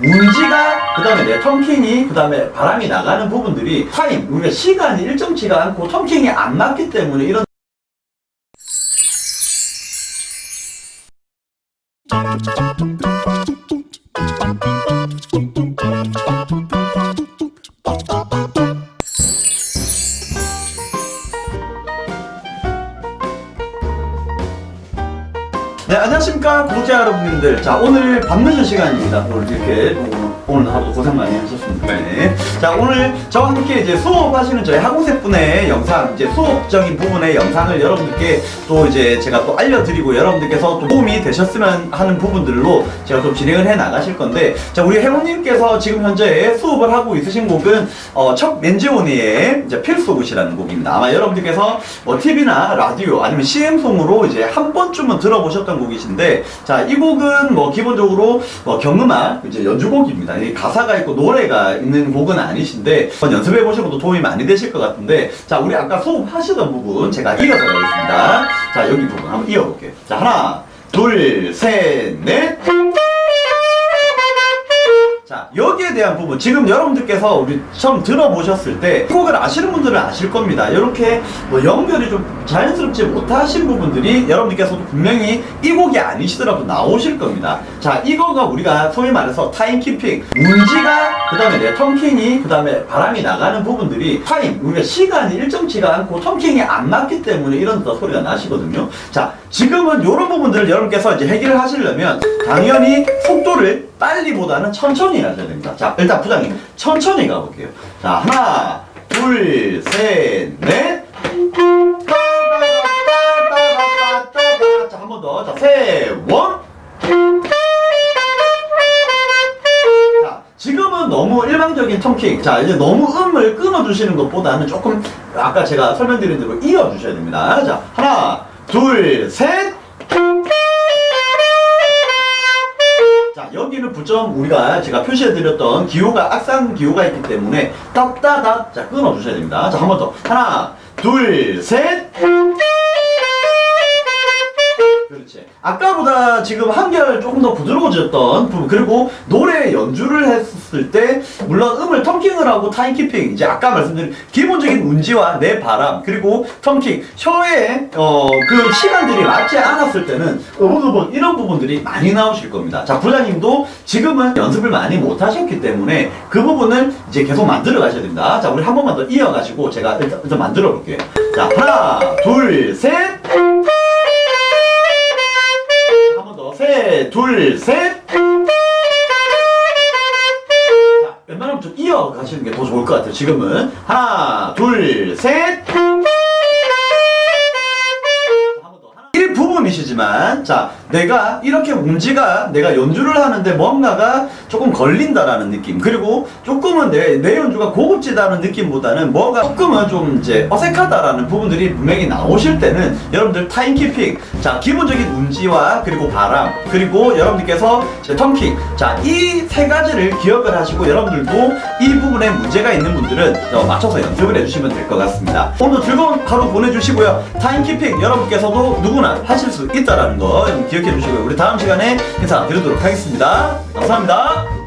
문지가 그다음에 내 텀킹이 그다음에 바람이 나가는 부분들이 타임 우리가 시간이 일정치가 않고 텀킹이 안 맞기 때문에 이런 안녕하십니까 구독자 여러분들. 자, 오늘 밤늦은 시간입니다. 오늘 이렇게 오늘, 하루도 고생 많이 하셨습니다. 네. 자, 오늘 저와 함께 이제 수업하시는 저희 학우세 분의 영상, 이제 수업적인 부분의 영상을 여러분들께 또 이제 제가 또 알려드리고 여러분들께서 또 도움이 되셨으면 하는 부분들로 제가 좀 진행을 해 나가실 건데, 자, 우리 해모님께서 지금 현재 수업을 하고 있으신 곡은 어, 첫 맨지오니의 이제 필수굿이라는 곡입니다. 아마 여러분들께서 뭐 TV나 라디오 아니면 CM송으로 이제 한 번쯤은 들어보셨던 곡이신데, 자, 이 곡은 뭐 기본적으로 뭐 경음악 이제 연주곡입니다. 이 가사가 있고 노래가 있는 곡은 아니신데, 한번 연습해 보시고도 도움이 많이 되실 것 같은데, 자, 우리 아까 수업하시던 부분 제가 이어서 가겠습니다. 자, 여기 부분 한번 이어볼게요. 자, 하나, 둘, 셋, 넷. 대한 부분, 지금 여러분들께서 우리 처음 들어보셨을 때, 이 곡을 아시는 분들은 아실 겁니다. 이렇게 뭐 연결이 좀 자연스럽지 못하신 부분들이 여러분들께서도 분명히 이 곡이 아니시더라도 나오실 겁니다. 자, 이거가 우리가 소위 말해서 타임키핑, 문지가, 그 다음에 내 텀킹이, 그 다음에 바람이 나가는 부분들이 타임, 우리가 시간이 일정치가 않고 텀킹이 안 맞기 때문에 이런 더 소리가 나시거든요. 자, 지금은 이런 부분들을 여러분께서 이제 해결을 하시려면 당연히 속도를 빨리보다는 천천히 하셔야 됩니다. 자, 일단 부장님 천천히 가볼게요. 자, 하나, 둘, 셋, 넷. 자, 한 번 더. 자, 세, 원. 자, 지금은 너무 일방적인 텀킹. 자, 이제 너무 음을 끊어주시는 것보다는 조금 아까 제가 설명드린 대로 이어주셔야 됩니다. 자, 하나, 둘, 셋. 여기는 부점 우리가 제가 표시해드렸던 기호가, 악상 기호가 있기 때문에 따따다. 자, 끊어주셔야 됩니다. 자, 한 번 더. 하나, 둘, 셋. 그렇지. 아까보다 지금 한결 조금 더 부드러워졌던 부분 그리고 노래 연주를 했을 때 물론 음을 텀킹을 하고 타임키핑 이제 아까 말씀드린 기본적인 운지와 내 바람 그리고 텀킹 혀의 어그 시간들이 맞지 않았을 때는 어느 부분 이런 부분들이 많이 나오실 겁니다. 자 부장님도 지금은 연습을 많이 못 하셨기 때문에 그 부분을 이제 계속 만들어 가셔야 됩니다. 자 우리 한 번만 더 이어가지고 제가 일단, 일단 만들어 볼게요. 자 하나 둘 셋. 셋, 둘, 셋. 자, 웬만하면 좀 이어가시는 게 더 좋을 것 같아요. 지금은. 하나, 둘, 셋. 일 부분이시지만, 자, 내가 이렇게 움지가 내가 연주를 하는데 뭔가가 조금 걸린다라는 느낌. 그리고 조금은 내, 내 연주가 고급지다는 느낌보다는 뭐가 조금은 좀 이제 어색하다라는 부분들이 분명히 나오실 때는 여러분들 타임키핑. 자, 기본적인 운지와 그리고 바람. 그리고 여러분들께서 이제 텀킹. 자, 이 세 가지를 기억을 하시고 여러분들도 이 부분에 문제가 있는 분들은 어, 맞춰서 연습을 해주시면 될 것 같습니다. 오늘도 즐거운 하루 보내주시고요. 타임키핑 여러분께서도 누구나 하실 수 있다라는 거 기억해 주시고요. 우리 다음 시간에 인사 드리도록 하겠습니다. 감사합니다.